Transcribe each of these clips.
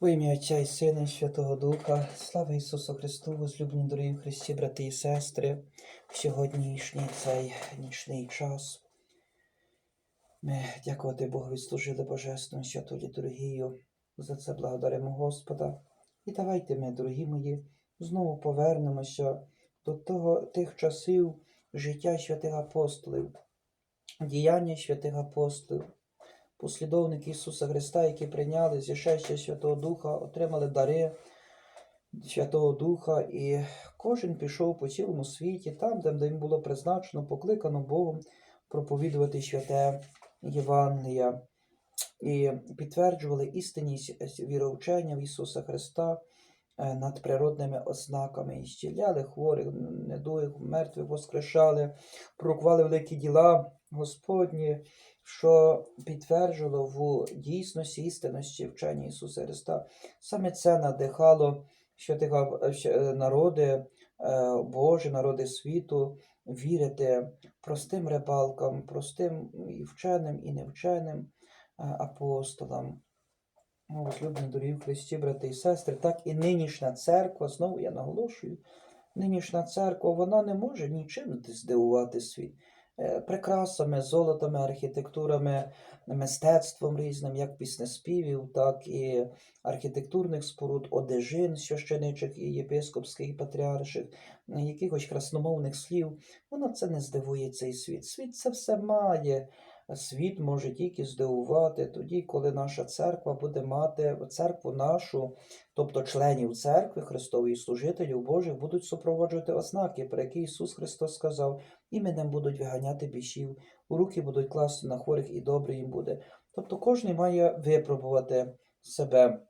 Во ім'я Отця і Сина, і Святого Духа, слава Ісусу Христу, возлюблені дорогі Христі, брати і сестри, в сьогоднішній цей нічний час. Ми дякувати Богу відслужили Божественну святу літургію. За це благодаримо Господа. І давайте ми, дорогі мої, знову повернемося до того, тих часів життя святих апостолів, діяння святих апостолів послідовники Ісуса Христа, які прийняли зішестя Святого Духа, отримали дари Святого Духа, і кожен пішов по цілому світі, там, де їм було призначено, покликано Богом проповідувати святе Євангелія. І підтверджували істинність віровчення в Ісуса Христа е, над природними ознаками, і зціляли хворих, недугих, мертвих воскрешали, пророкували великі діла Господні, що підтверджувало в дійсності істинності вчення Ісуса Христа. Саме це надихало святих ап- щ- народи е, Божі, народи світу вірити простим рибалкам, простим і вченим, і невченим е, апостолам. Ну, Возлюблені дорогі Христі, брати і сестри, так і нинішня церква, знову я наголошую, нинішня церква, вона не може нічим здивувати світ. Е, Прикрасами, золотами, архітектурами, мистецтвом різним, як піснеспівів, так і архітектурних споруд, одежин священичих і єпископських, і патріарших, якихось красномовних слів. Воно це не здивує цей світ. Світ це все має. Світ може тільки здивувати тоді, коли наша церква буде мати церкву нашу, тобто членів церкви Христової служителів Божих будуть супроводжувати ознаки, про які Ісус Христос сказав, іменем будуть виганяти бішів, у руки будуть класти на хворих і добре їм буде. Тобто кожен має випробувати себе.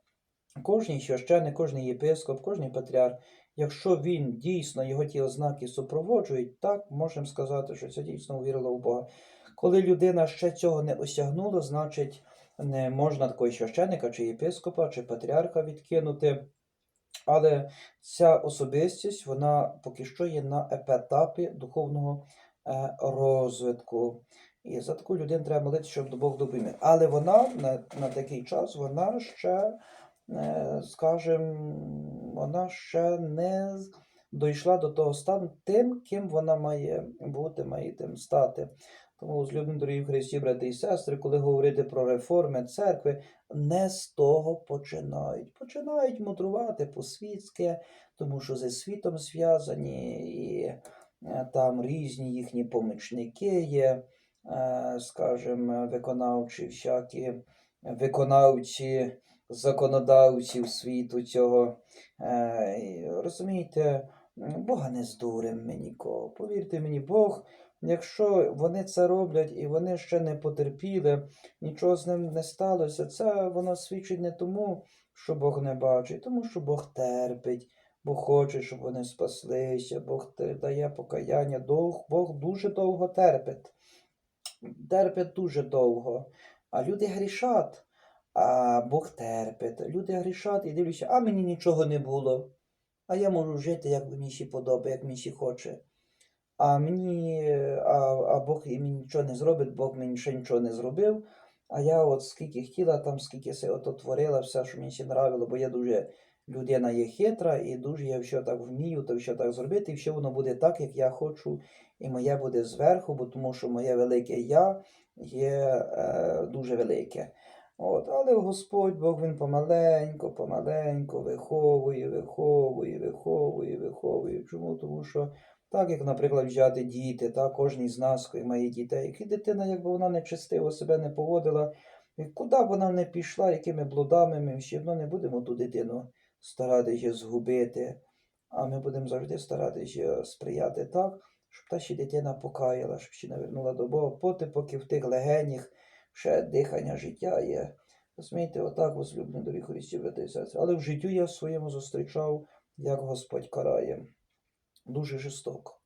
Кожний священник, кожний єпископ, кожний патріарх, якщо він дійсно його ті ознаки супроводжують, так можемо сказати, що це дійсно увірило в Бога. Коли людина ще цього не осягнула, значить не можна такого священника, чи єпископа, чи патріарха відкинути. Але ця особистість, вона поки що є на етапі духовного е, розвитку. І за таку людину треба молитися, щоб Бог допоміг. Але вона на, на такий час, вона ще, е, скажімо, вона ще не дійшла до того стану тим, ким вона має бути, має тим стати. Тому, злюблені дорогі Христі, брати і сестри, коли говорити про реформи церкви, не з того починають. Починають мудрувати по-світськи, тому що зі світом зв'язані, і е, там різні їхні помічники є, е, скажімо, виконавчі, всякі виконавці, законодавців світу цього. Е, Розумієте, Бога не здурим ми нікого. Повірте мені, Бог. Якщо вони це роблять і вони ще не потерпіли, нічого з ним не сталося, це воно свідчить не тому, що Бог не бачить, тому що Бог терпить, Бог хоче, щоб вони спаслися, Бог дає покаяння, Бог, дуже довго терпить. Терпить дуже довго. А люди грішать, а Бог терпить. Люди грішать і дивляться, а мені нічого не було. А я можу жити, як мені ще подобає, як мені ще хоче. А мені, а, а Бог і мені нічого не зробить, Бог мені ще нічого не зробив. А я от скільки хотіла, там скільки се ото творила, все, що мені ще нравило, бо я дуже людина є хитра, і дуже я все так вмію, то все так зробити, і все воно буде так, як я хочу, і моє буде зверху, бо тому що моє велике я є е, дуже велике. От, але Господь Бог він помаленько, помаленько виховує, виховує, виховує, виховує. Чому? Тому що так, як, наприклад, взяти діти, так, кожен з нас має дітей. Які дитина, якби вона нечестиво себе не поводила, і куди б вона не пішла, якими блудами, ми все одно не будемо ту дитину старатися згубити, а ми будемо завжди старатися сприяти так, щоб та ще дитина покаяла, щоб ще навернула до Бога, поти, поки в тих легенях ще дихання життя є. Розумієте, отак возлюблені дорогі Христі, брати і. Але в життю я в своєму зустрічав, як Господь карає дуже жорстоко.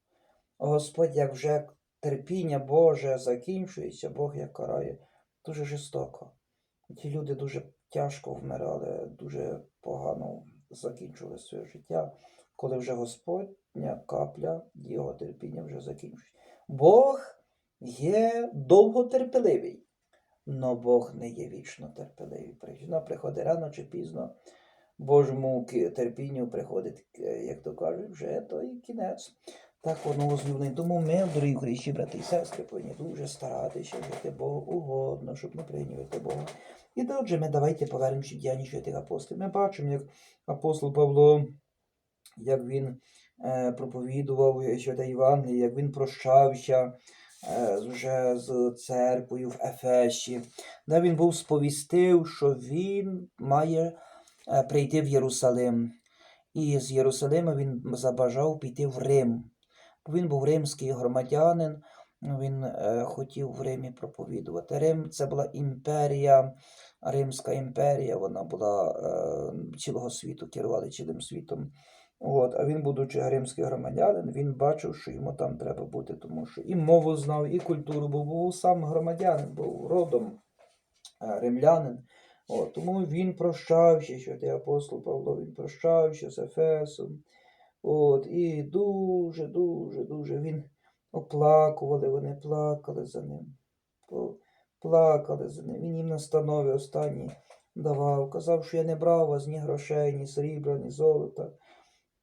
Господь, як вже терпіння Боже закінчується, Бог як карає, дуже жорстоко. Ті люди дуже тяжко вмирали, дуже погано закінчували своє життя, коли вже Господня капля його терпіння вже закінчується. Бог є довготерпеливий. но Бог не є вічно терпеливий. Вона приходить рано чи пізно. Божому терпінню приходить, е, як то кажуть, вже той кінець. Так воно возлюблений. Тому ми, дорогі Христі, брати і сестри, повинні дуже старатися жити Богу угодно, щоб не прийнювати Бога. І отже, ми давайте повернемося діяння святих апостолів. Ми бачимо, як апостол Павло, як він е, проповідував святе Євангеліє, як він прощався е, вже з церквою в Ефесі, де він був сповістив, що він має прийти в Єрусалим. І з Єрусалима він забажав піти в Рим. Він був римський громадянин, він е, хотів в Римі проповідувати. Рим це була імперія, Римська імперія, вона була е, цілого світу, керували цілим світом. От, а він, будучи римський громадянин, він бачив, що йому там треба бути, тому що і мову знав, і культуру, бо був сам громадянин, був родом е, римлянин. От, тому він прощався, що ти апостол Павло, він прощався з Ефесом. От, і дуже, дуже, дуже він оплакували, вони плакали за ним. Плакали за ним. Він їм настанови останні давав. Казав, що я не брав вас ні грошей, ні срібла, ні золота,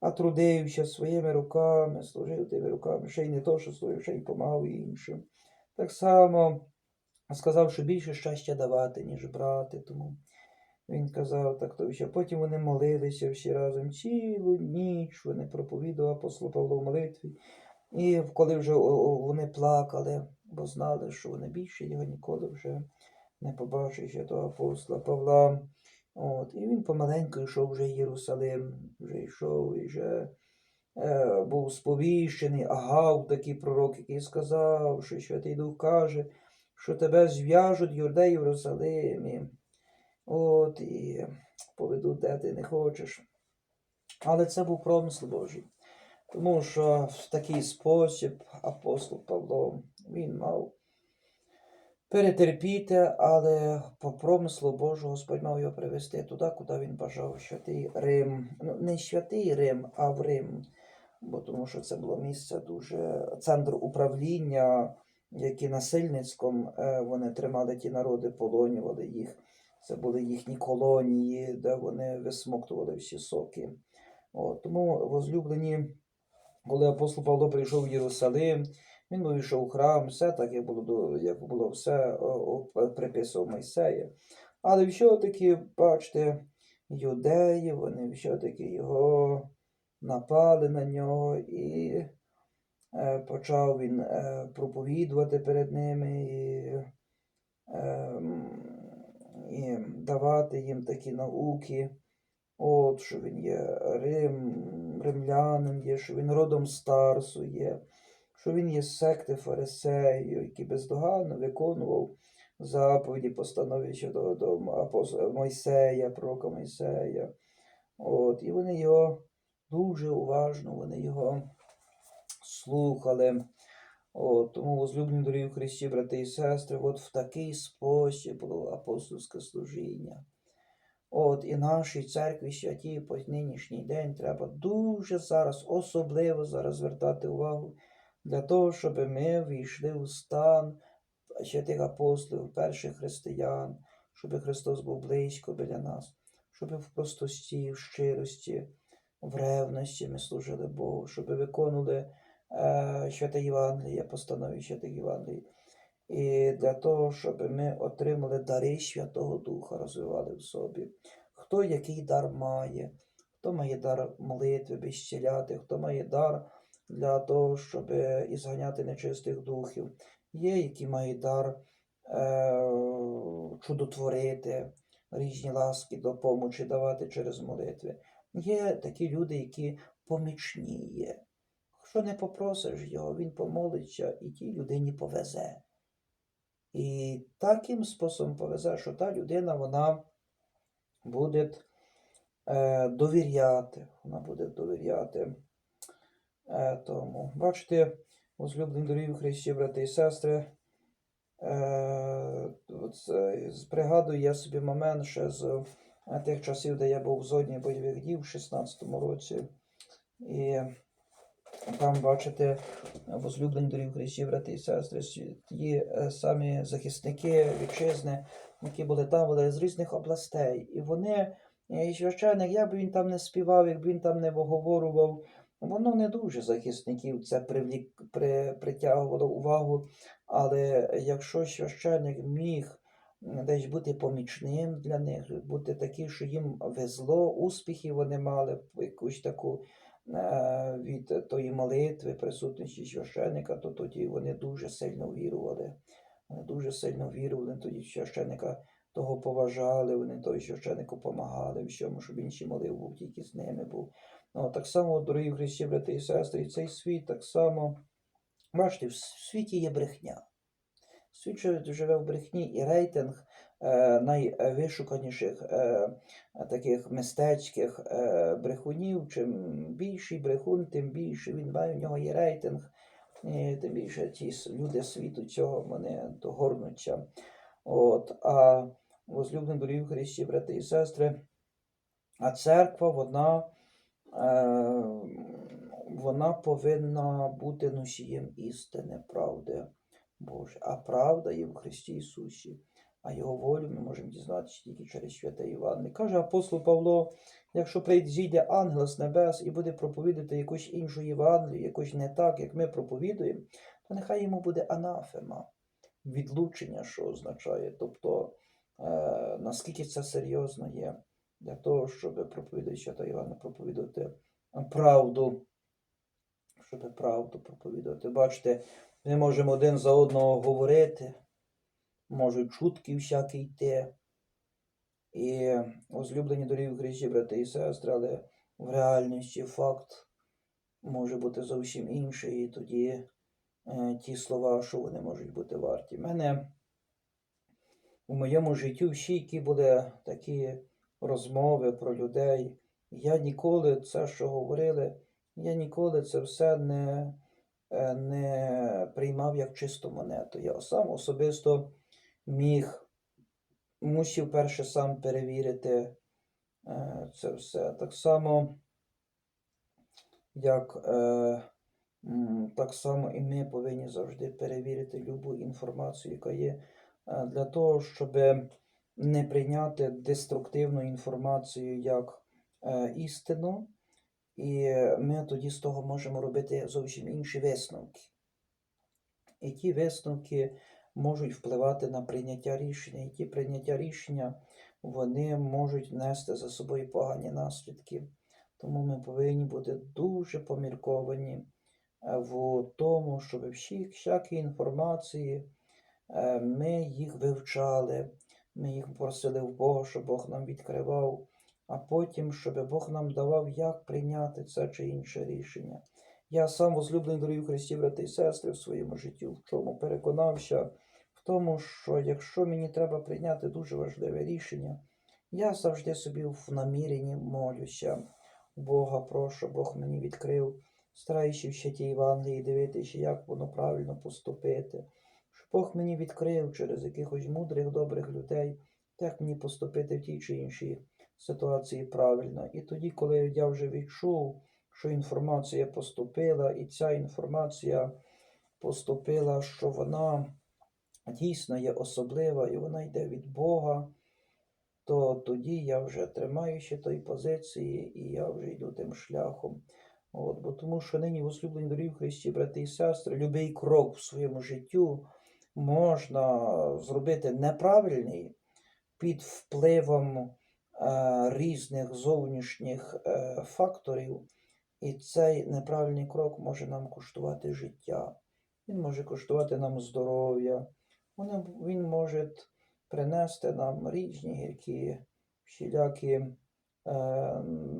а трудився своїми руками, служив тими руками, ще й не то, що служив, ще й помагав іншим. Так само сказав, що більше щастя давати, ніж брати. Тому він казав так, то що потім вони молилися всі разом цілу ніч, вони проповідували апостол Павло в молитві. І коли вже вони плакали, бо знали, що вони більше його ніколи вже не побачать ще того апостола Павла. От, і він помаленьку йшов вже в Єрусалим, вже йшов і вже е, був сповіщений Агав, такий пророк, який сказав, що Святий Дух каже, що тебе зв'яжуть Юрде Єрусалимі. От, і поведуть, де ти не хочеш. Але це був промисел Божий. Тому що в такий спосіб апостол Павло він мав перетерпіти, але по промислу Божого Господь мав його привести туди, куди він бажав святий Рим. Ну, не святий Рим, а в Рим. Бо тому що це було місце дуже центр управління, які насильницьком е, вони тримали ті народи, полонювали їх. Це були їхні колонії, де вони висмоктували всі соки. От, тому возлюблені, коли апостол Павло прийшов в Єрусалим, він увійшов у храм, все так, як було, як було все приписував Мойсея. Але все-таки, бачите, юдеї, вони все-таки його напали на нього і почав він е, проповідувати перед ними і, е, і давати їм такі науки. От, що він є Рим, римлянин є, що він родом з Тарсу є, що він є секти фарисеїв, який бездоганно виконував заповіді, постанови щодо до Мойсея, пророка Мойсея. От, і вони його дуже уважно, вони його слухали. От, тому, возлюблені дорогі Христі, брати і сестри, от в такий спосіб було апостольське служіння. От і нашій церкві святій по нинішній день треба дуже зараз, особливо зараз звертати увагу для того, щоб ми війшли у стан святих апостолів, перших християн, щоб Христос був близько біля нас, щоб в простості, в щирості, в ревності ми служили Богу, щоб виконували е, святе Євангеліє, постанови святих Євангелій. І для того, щоб ми отримали дари Святого Духа, розвивали в собі. Хто який дар має, хто має дар молитви, безчеляти, хто має дар для того, щоб ізганяти нечистих духів. Є, які мають дар е, чудотворити, різні ласки, допомочі давати через молитви. Є такі люди, які помічні є. Якщо не попросиш його, він помолиться і тій людині повезе. І таким способом повезе, що та людина вона буде е, довіряти. Вона буде довіряти е, тому. Бачите, возлюблені дорогі Христі, брати і сестри. Е, е, пригадую я собі момент ще з е, тих часів, де я був в зоні бойових дій в 16-му році. І там бачите, возлюблені дорогі Христі, брати і сестри, ті е, самі захисники вітчизни, які були там, були з різних областей. І вони, е, і священик, як би він там не співав, якби він там не виговорював, воно не дуже захисників це привлік, при, притягувало увагу. Але якщо священик міг десь бути помічним для них, бути такий, що їм везло, успіхи вони мали, якусь таку від тої молитви, присутності священика, то тоді вони дуже сильно вірували. Вони дуже сильно вірували, тоді священика того поважали, вони той священику допомагали щоб ще молив був тільки з ними був. Ну, так само, дорогі Христі, брати і сестри, і цей світ так само. Бачите, в світі є брехня. Світ живе- в брехні, і рейтинг е, найвишуканіших е, таких мистецьких е, брехунів. Чим більший брехун, тим більше він має, в нього є рейтинг, і тим більше ті люди світу цього вони догорнуться. От, а возлюблені дорогі в Христі, брати і сестри, а церква, вона, е, вона повинна бути носієм істини, правди Боже. А правда є в Христі Ісусі, а Його волю ми можемо дізнатися тільки через святе Івангеліє. Каже апостол Павло, якщо прийде ангел з небес і буде проповідати якусь іншу Євангелію, якусь не так, як ми проповідуємо, то нехай йому буде анафема, відлучення, що означає. Тобто, е, наскільки це серйозно є для того, щоб проповідати свято Івана, проповідувати правду, щоб правду проповідувати. Бачите, ми можемо один за одного говорити, можуть чутки всякі йти. І возлюблені дорогі в Христі, брати і сестри, але в реальності факт може бути зовсім інший, і тоді е, ті слова, що вони можуть бути варті. Мене у моєму житті всі, які були такі розмови про людей, я ніколи це, що говорили, я ніколи це все не, е, не приймав як чисту монету. Я сам особисто міг, мусив перше сам перевірити е, це все. Так само, як е, так само і ми повинні завжди перевірити любу інформацію, яка є, е, для того, щоб не прийняти деструктивну інформацію як істину, і ми тоді з того можемо робити зовсім інші висновки. І ті висновки можуть впливати на прийняття рішення, і ті прийняття рішення вони можуть нести за собою погані наслідки. Тому ми повинні бути дуже помірковані е, в тому, щоб всі всякі інформації е, ми їх вивчали, ми їх просили в Бога, щоб Бог нам відкривав, а потім, щоб Бог нам давав, як прийняти це чи інше рішення. Я сам возлюблений дорогі Христі, брати і сестри, в своєму житті, в чому переконався, тому, що якщо мені треба прийняти дуже важливе рішення, я завжди собі в наміренні молюся. Бога прошу, Бог мені відкрив, стараючи ще ті Євангелії дивитися, як воно правильно поступити. Щоб Бог мені відкрив через якихось мудрих, добрих людей, як мені поступити в тій чи іншій ситуації правильно. І тоді, коли я вже відчув, що інформація поступила, і ця інформація поступила, що вона дійсно є особлива і вона йде від Бога, то тоді я вже тримаю ще той позиції і я вже йду тим шляхом. От, бо тому що нині возлюблені дорогі в Христі, брати і сестри, любий крок в своєму життю можна зробити неправильний під впливом е, різних зовнішніх е, факторів, і цей неправильний крок може нам коштувати життя. Він може коштувати нам здоров'я, він може принести нам різні гіркі, всілякі е,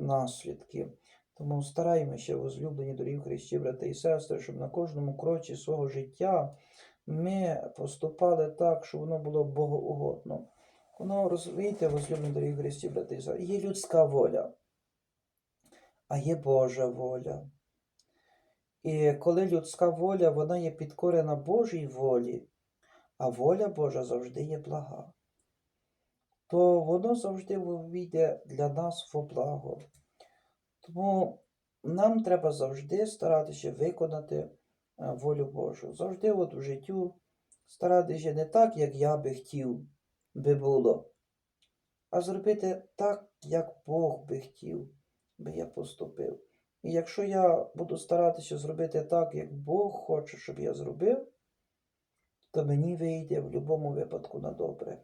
наслідки. Тому стараємося, возлюблені дорогі Христі, брати і сестри, щоб на кожному кроці свого життя ми поступали так, щоб воно було богоугодно. Воно, розумієте, возлюблені дорогі Христі, брати і сестри, є людська воля, а є Божа воля. І коли людська воля, вона є підкорена Божій волі, а воля Божа завжди є блага, то воно завжди вийде для нас во благо. Тому нам треба завжди старатися виконати е, волю Божу. Завжди от в життю старатися не так, як я би хотів би було, а зробити так, як Бог би хотів, би я поступив. І якщо я буду старатися зробити так, як Бог хоче, щоб я зробив, то мені вийде в будь-якому випадку на добре.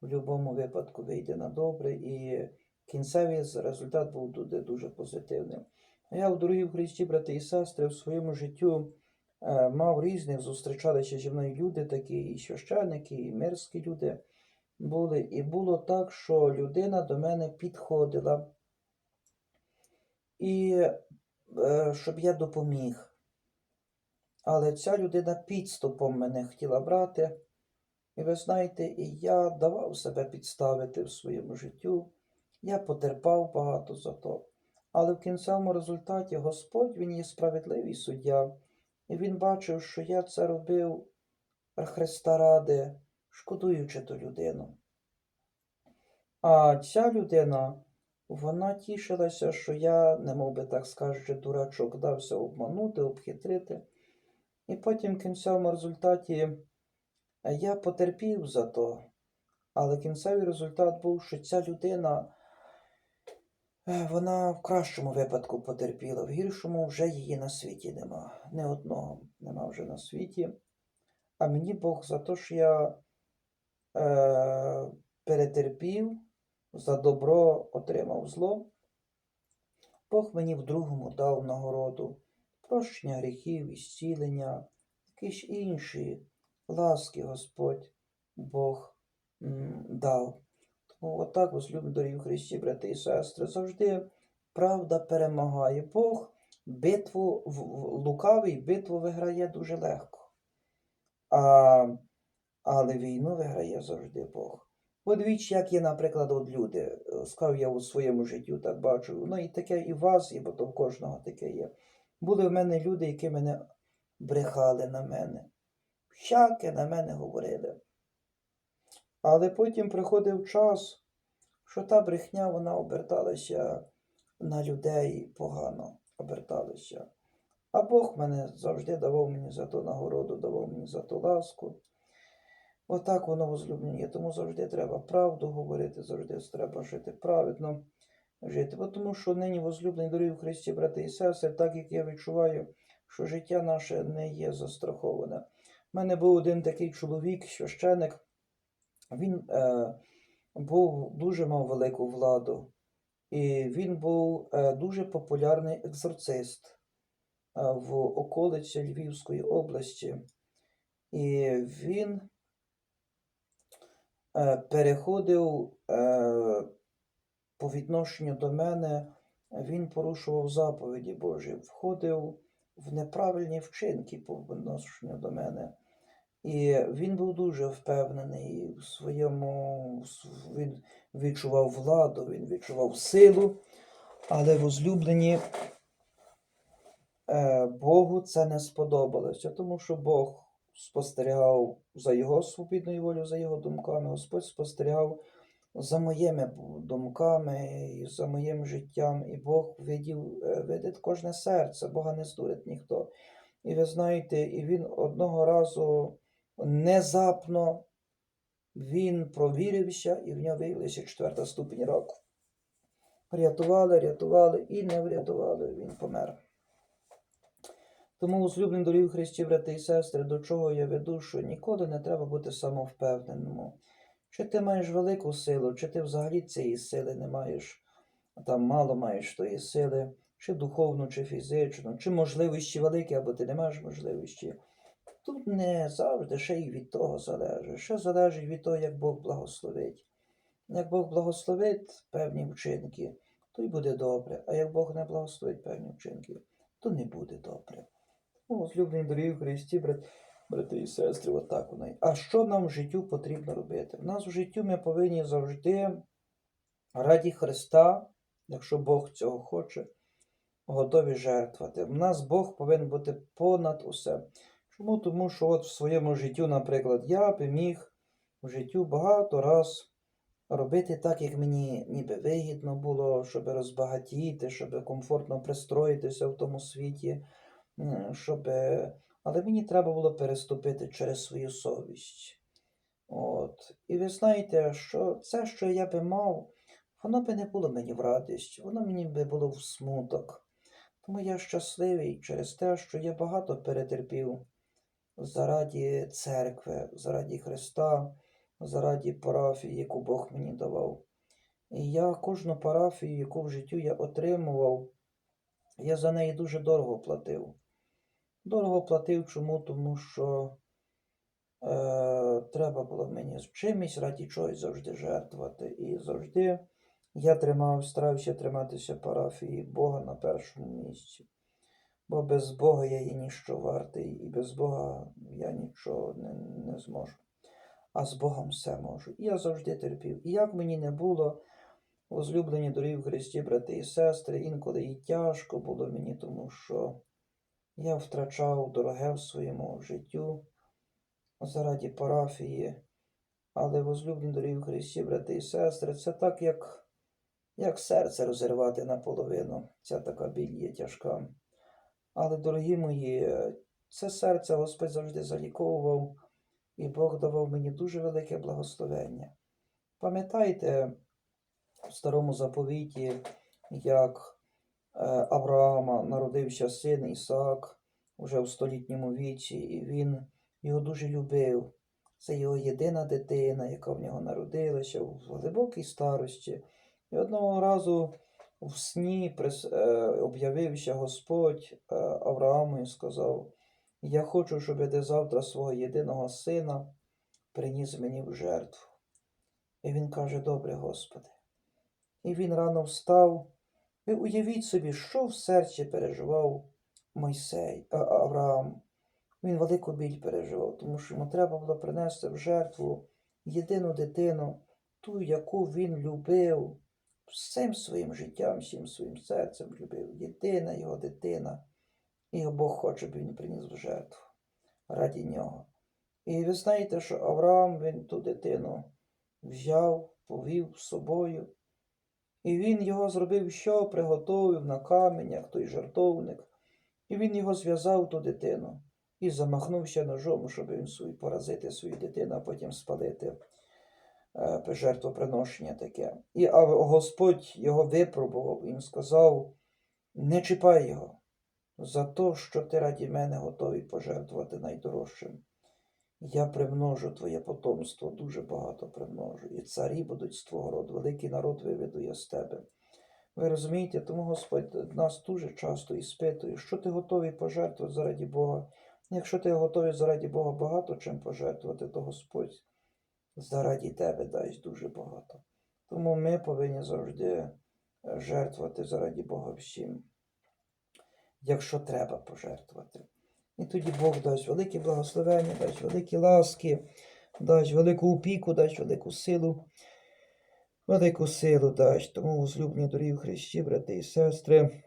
В будь-якому випадку вийде на добре, і кінцевий результат був буде дуже позитивним. Я, дорогі в Христі, брати і сестри, в своєму життю е, мав різних, зустрічалися зі мною люди, такі і священники, і мирські люди були. І було так, що людина до мене підходила, і е, щоб я допоміг. Але ця людина підступом мене хотіла брати. І ви знаєте, і я давав себе підставити в своєму життю. Я потерпав багато за то. Але в кінцевому результаті Господь Він є справедливий суддя, і Він бачив, що я це робив Христа ради, шкодуючи ту людину. А ця людина, вона тішилася, що я, не би так скажучи, дурачок, дався обманути, обхитрити. І потім в кінцевому результаті е, я потерпів за то, але кінцевий результат був, що ця людина, е, вона в кращому випадку потерпіла, в гіршому вже її на світі нема. Не одного нема вже на світі. А мені Бог за те, що я е, перетерпів, за добро отримав зло. Бог мені в другому дав нагороду прощення гріхів, ісцілення, якісь інші ласки Господь Бог дав. Тому отак, возлюблені дорогі в Христі, брати і сестри, завжди правда перемагає. Бог битву лукавий битву виграє дуже легко. А, але війну виграє завжди Бог. Подивіться, як є, наприклад, от люди, е, сказав я у своєму житті, так бачу. Ну і таке і в вас, і бо то в кожного таке є. Були в мене люди, які мене брехали на мене. Всяке на мене говорили. Але потім приходив час, що та брехня вона оберталася на людей погано оберталася. А Бог мене завжди давав мені за то нагороду, давав мені за то ласку. Отак воно возлюблення. Тому завжди треба правду говорити, завжди треба жити праведно жити. Бо Тому що нині возлюблені дорогі в Христі, брати і сестри, так як я відчуваю, що життя наше не є застраховане. У мене був один такий чоловік, священик, він е, був дуже мав велику владу, і він був е, дуже популярний екзорцист е, в околиці Львівської області. І він е, переходив е, по відношенню до мене, він порушував заповіді Божі, входив в неправильні вчинки по відношенню до мене. І він був дуже впевнений в своєму, він відчував владу, він відчував силу, але возлюблені е, Богу це не сподобалося, тому що Бог спостерігав за його свобідною волею, за його думками, Господь спостерігав за моїми думками і за моїм життям, і Бог видів, е, видить кожне серце, Бога не здурить ніхто. І ви знаєте, і він одного разу внезапно він провірився, і в нього виявилася четверта ступінь раку. Рятували, рятували і не врятували, він помер. Тому, uzлюблені дорогі Христі, брати і сестри, до чого я веду, що ніколи не треба бути самовпевненому. Чи ти маєш велику силу, чи ти взагалі цієї сили не маєш, там мало маєш тої сили, чи духовну, чи фізичну, чи можливості великі, або ти не маєш можливості. Тут не завжди ще й від того залежить. Ще залежить від того, як Бог благословить. Як Бог благословить певні вчинки, то й буде добре. А як Бог не благословить певні вчинки, то не буде добре. Ну, злюблені дорогі Христі, брат, брати і сестри, отак воно. є. А що нам в життю потрібно робити? В нас в життю ми повинні завжди раді Христа, якщо Бог цього хоче, готові жертвувати. В нас Бог повинен бути понад усе. Чому? Тому що от в своєму життю, наприклад, я би міг в життю багато раз робити так, як мені ніби вигідно було, щоб розбагатіти, щоб комфортно пристроїтися в тому світі, щоб... але мені треба було переступити через свою совість. От. І ви знаєте, що це, що я би мав, воно би не було мені в радість, воно мені би було в смуток. Тому я щасливий через те, що я багато перетерпів зараді церкви, зараді Христа, зараді парафії, яку Бог мені давав. І я кожну парафію, яку в життю я отримував, я за неї дуже дорого платив. Дорого платив чому? Тому що е, треба було мені з чимось раді чогось завжди жертвувати. І завжди я тримав, старався триматися парафії Бога на першому місці. Бо без Бога я є ніщо вартий, і без Бога я нічого не, не зможу. А з Богом все можу. І я завжди терпів. І як мені не було, возлюблені дорогі в Христі, брати і сестри, інколи і тяжко було мені, тому що я втрачав дороге в своєму життю заради парафії. Але возлюблені дорогі Христі, брати і сестри, це так, як, як серце розірвати наполовину. Ця така біль є тяжка. Але, дорогі мої, це серце Господь завжди заліковував, і Бог давав мені дуже велике благословення. Пам'ятаєте в старому заповіті, як Авраама народився син Ісаак уже в столітньому віці, і він його дуже любив. Це його єдина дитина, яка в нього народилася в глибокій старості. І одного разу в сні е, об'явився Господь е, Аврааму і сказав: Я хочу, щоб ти завтра свого єдиного сина приніс мені в жертву. І він каже: Добре, Господи. І він рано встав. Ви уявіть собі, що в серці переживав Мойсей, а, Авраам. Він велику біль переживав, тому що йому треба було принести в жертву єдину дитину, ту, яку він любив всім своїм життям, всім своїм серцем любив. Єдина його дитина. І Бог хоче, щоб він приніс в жертву раді нього. І ви знаєте, що Авраам він ту дитину взяв, повів з собою. І він його зробив, що приготовив на каменях той жартовник. І він його зв'язав ту дитину і замахнувся ножом, щоб він свій поразити свою дитину, а потім спалити е, жертвоприношення таке. І а Господь його випробував, він сказав: не чіпай його за те, що ти раді мене готовий пожертвувати найдорожчим. Я примножу твоє потомство, дуже багато примножу, і царі будуть з твого роду, великий народ виведу я з тебе. Ви розумієте, тому Господь нас дуже часто іспитує, що ти готовий пожертвувати заради Бога. Якщо ти готовий заради Бога багато чим пожертвувати, то Господь заради тебе дасть дуже багато. Тому ми повинні завжди е, жертвувати заради Бога всім, якщо треба пожертвувати. І тоді Бог дасть велике благословення, дасть великі ласки, дасть велику опіку, дасть велику силу, велику силу дасть. Тому, возлюблені дорогі в Христі, брати і сестри,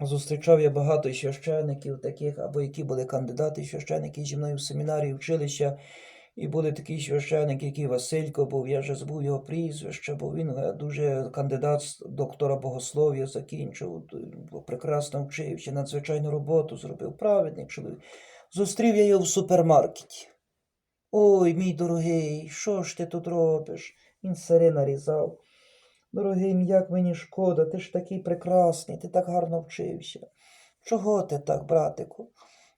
зустрічав я багато священиків таких, або які були кандидати священики зі мною в семінарії училища. І були такі священики, який Василько був, я вже збув його прізвище, бо він е, дуже кандидат доктора богослов'я закінчив, прекрасно вчився, надзвичайну роботу зробив, праведний чоловік. Зустрів я його в супермаркеті. Ой, мій дорогий, що ж ти тут робиш? Він сири нарізав. Дорогий, як мені шкода, ти ж такий прекрасний, ти так гарно вчився. Чого ти так, братику?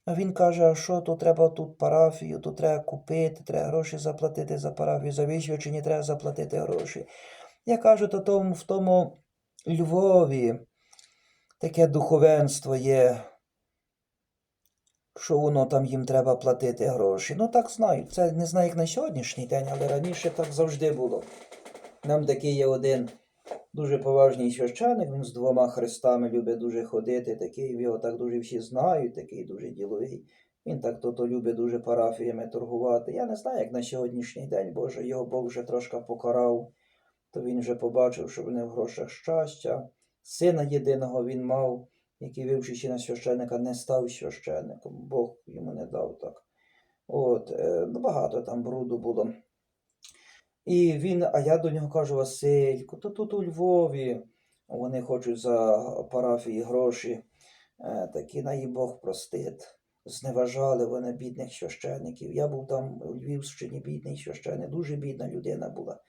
А він каже, а що тут треба тут парафію, тут треба купити, треба гроші заплатити за парафію, за віщувачі треба заплатити гроші. Я кажу, то тому, в тому Львові таке духовенство є, що воно там їм треба платити гроші. Ну так знаю. Це не знаю, як на сьогоднішній день, але раніше так завжди було. Нам такий є один дуже поважний священик, він з двома хрестами любить дуже ходити, такий його так дуже всі знають, такий дуже діловий. Він так то то любить дуже парафіями торгувати. Я не знаю, як на сьогоднішній день, Боже, його Бог вже трошки покарав, то він вже побачив, що вони в грошах щастя. Сина єдиного він мав, який, вивчивши на священика, не став священником. Бог йому не дав так. От, е, ну, багато там бруду було. І він, а я до нього кажу, Василько, то тут у Львові. Вони хочуть за парафії гроші, е, такі на її Бог простить. Зневажали вони бідних священиків. Я був там у Львівщині бідний священик, дуже бідна людина була.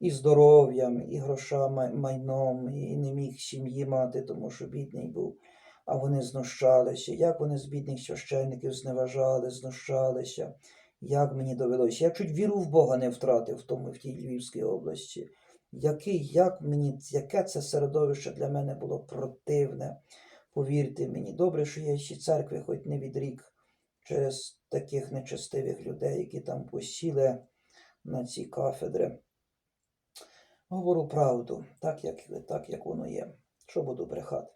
І здоров'ям, і грошами, майном, і не міг сім'ї мати, тому що бідний був. А вони знущалися. Як вони з бідних священиків зневажали, знущалися. Як мені довелося? Я чуть віру в Бога не втратив тому в тій Львівській області. Який, як мені, яке це середовище для мене було противне. Повірте мені, добре, що я ще церкви хоч не відрік через таких нечестивих людей, які там посіли на ці кафедри. Говорю правду, так як, так як воно є. Що буду брехати?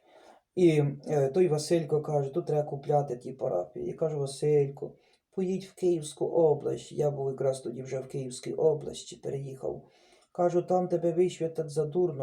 І е, той Василько каже, тут треба купляти ті парафії. Я кажу, Василько, поїдь в Київську область. Я був якраз тоді вже в Київській області, переїхав. Кажу, там тебе висвятять задурно.